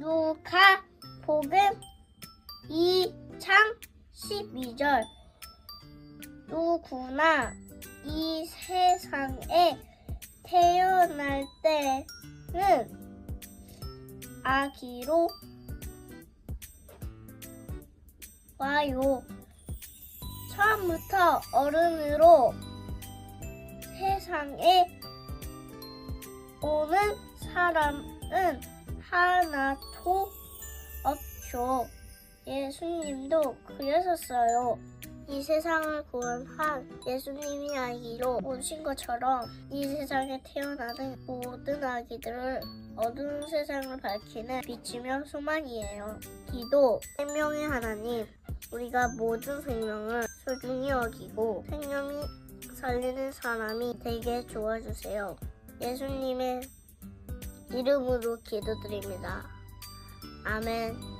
누가 복음 2장 12절 누구나 이 세상에 태어날 때는 아기로 와요. 처음부터 어른으로 세상에 오는 사람은 하나도 없죠. 예수님도 그러셨어요. 이 세상을 구원한 예수님이 아기로 오신 것처럼 이 세상에 태어나는 모든 아기들을 어두운 세상을 밝히는 빛이며 소망이에요. 기도, 생명의 하나님, 우리가 모든 생명을 소중히 여기고 생명이 살리는 사람이 되게 도와주세요. 예수님의 이름으로 기도드립니다. 아멘.